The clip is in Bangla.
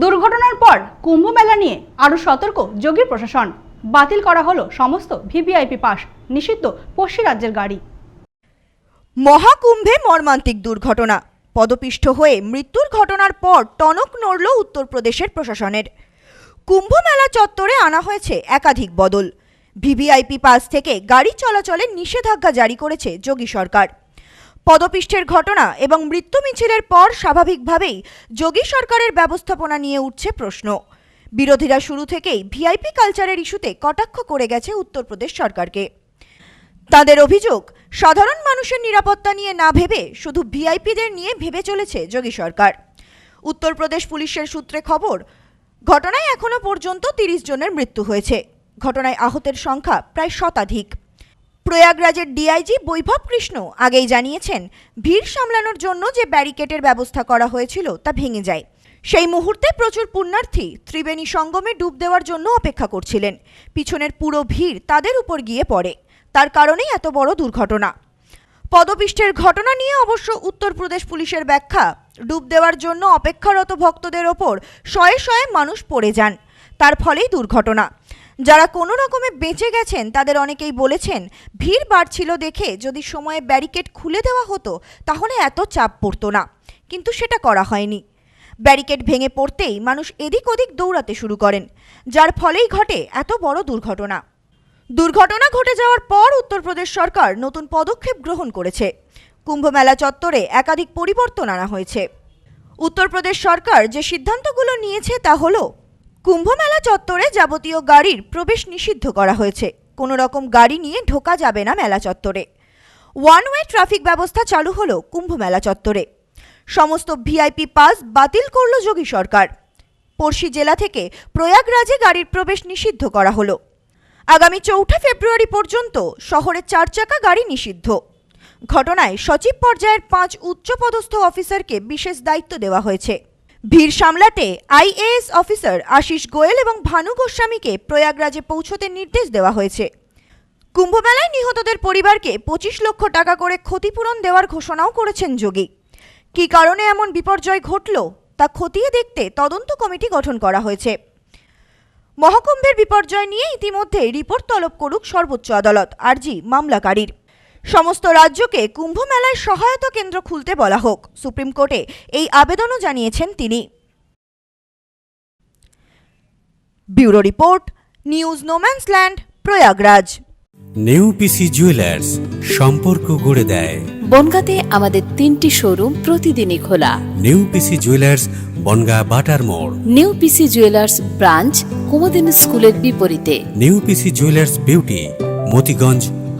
দুর্ঘটনার পর কুম্ভ মেলা নিয়ে আরও সতর্ক যোগী প্রশাসন। বাতিল করা হলো সমস্ত ভিভিআইপি পাস, নিষিদ্ধ পশ্চিম রাজ্যের গাড়ি। মহাকুম্ভে মর্মান্তিক দুর্ঘটনা। পদপিষ্ঠ হয়ে মৃত্যুর ঘটনার পর টনক নড়ল উত্তরপ্রদেশের প্রশাসনের। কুম্ভ মেলা চত্বরে আনা হয়েছে একাধিক বদল। ভিভিআইপি পাস থেকে গাড়ি চলাচলের নিষেধাজ্ঞা জারি করেছে যোগী সরকার। পদপিষ্ঠের ঘটনা এবং মৃত্যু মিছিলের পর স্বাভাবিকভাবেই যোগী সরকারের ব্যবস্থাপনা নিয়ে উঠছে প্রশ্ন। বিরোধীরা শুরু থেকেই ভিআইপি কালচারের ইস্যুতে কটাক্ষ করে গেছে উত্তরপ্রদেশ সরকারকে। তাদের অভিযোগ, সাধারণ মানুষের নিরাপত্তা নিয়ে না ভেবে শুধু ভিআইপিদের নিয়ে ভেবে চলেছে যোগী সরকার। উত্তরপ্রদেশ পুলিশের সূত্রে খবর, ঘটনায় এখনও পর্যন্ত তিরিশ জনের মৃত্যু হয়েছে। ঘটনায় আহতের সংখ্যা প্রায় শতাধিক। প্রয়াগরাজের ডিআইজি বৈভব কৃষ্ণ আগেই জানিয়েছেন, ভিড় সামলানোর জন্য যে ব্যারিকেডের ব্যবস্থা করা হয়েছিল তা ভেঙে যায়। সেই মুহূর্তে প্রচুর পুণ্যার্থী ত্রিবেণী সঙ্গমে ডুব দেওয়ার জন্য অপেক্ষা করছিলেন। পিছনের পুরো ভিড় তাদের উপর গিয়ে পড়ে। তার কারণেই এত বড় দুর্ঘটনা। পদপিষ্টের ঘটনা নিয়ে অবশ্য উত্তরপ্রদেশ পুলিশের ব্যাখ্যা, ডুব দেওয়ার জন্য অপেক্ষারত ভক্তদের ওপর শয়ে শয়ে মানুষ পড়ে যান। তার ফলেই দুর্ঘটনা। যারা কোনো রকমে বেঁচে গেছেন, তাদের অনেকেই বলেছেন, ভিড় বাড়ছিল দেখে যদি সময়ে ব্যারিকেড খুলে দেওয়া হতো, তাহলে এত চাপ পড়তো না। কিন্তু সেটা করা হয়নি। ব্যারিকেড ভেঙে পড়তেই মানুষ এদিক ওদিক দৌড়াতে শুরু করেন, যার ফলেই ঘটে এত বড় দুর্ঘটনা। দুর্ঘটনা ঘটে যাওয়ার পর উত্তরপ্রদেশ সরকার নতুন পদক্ষেপ গ্রহণ করেছে। কুম্ভমেলা চত্বরে একাধিক পরিবর্তন আনা হয়েছে। উত্তরপ্রদেশ সরকার যে সিদ্ধান্তগুলো নিয়েছে তা হলো কুম্ভমেলা চত্বরে যাবতীয় গাড়ির প্রবেশ নিষিদ্ধ করা হয়েছে। কোনো রকম গাড়ি নিয়ে ঢোকা যাবে না মেলা চত্বরে। ওয়ান ওয়ে ট্রাফিক ব্যবস্থা চালু হলো কুম্ভমেলা চত্বরে। সমস্ত ভিআইপি পাস বাতিল করল যোগী সরকার। পড়শি জেলা থেকে প্রয়াগরাজে গাড়ির প্রবেশ নিষিদ্ধ করা হলো। আগামী চৌঠা ফেব্রুয়ারি পর্যন্ত শহরে চার চাকা গাড়ি নিষিদ্ধ। ঘটনায় সচিব পর্যায়ের পাঁচ উচ্চপদস্থ অফিসারকে বিশেষ দায়িত্ব দেওয়া হয়েছে। ভিড় সামলাতে আইএএস অফিসার আশিস গোয়েল এবং ভানু গোস্বামীকে প্রয়াগরাজে পৌঁছতে নির্দেশ দেওয়া হয়েছে। কুম্ভমেলায় নিহতদের পরিবারকে পঁচিশ লক্ষ টাকা করে ক্ষতিপূরণ দেওয়ার ঘোষণাও করেছেন যোগী। কী কারণে এমন বিপর্যয় ঘটল তা খতিয়ে দেখতে তদন্ত কমিটি গঠন করা হয়েছে। মহাকুম্ভের বিপর্যয় নিয়ে ইতিমধ্যে রিপোর্ট তলব করুক সর্বোচ্চ আদালত। আরজি মামলাকারীর। সমস্ত রাজ্যকে কুম্ভ মেলায় সহায়তা কেন্দ্র খুলতে বলা হোক। সুপ্রিম কোর্টে এই আবেদনও জানিয়েছেন তিনি। Bureau report news no man's land Prayagraj. New PC jewellers সম্পর্ক গড়ে দেয়। বনগাঁতে আমাদের তিনটি শোরুম প্রতিদিনই খোলা। নেউপিসি জুয়েলার্স বনগা বাটার মোড়। নিউ পিসি জুয়েলার্স ব্রাঞ্চ কুমদিন স্কুলের বিপরীতে। New PC jewellers beauty Motiganj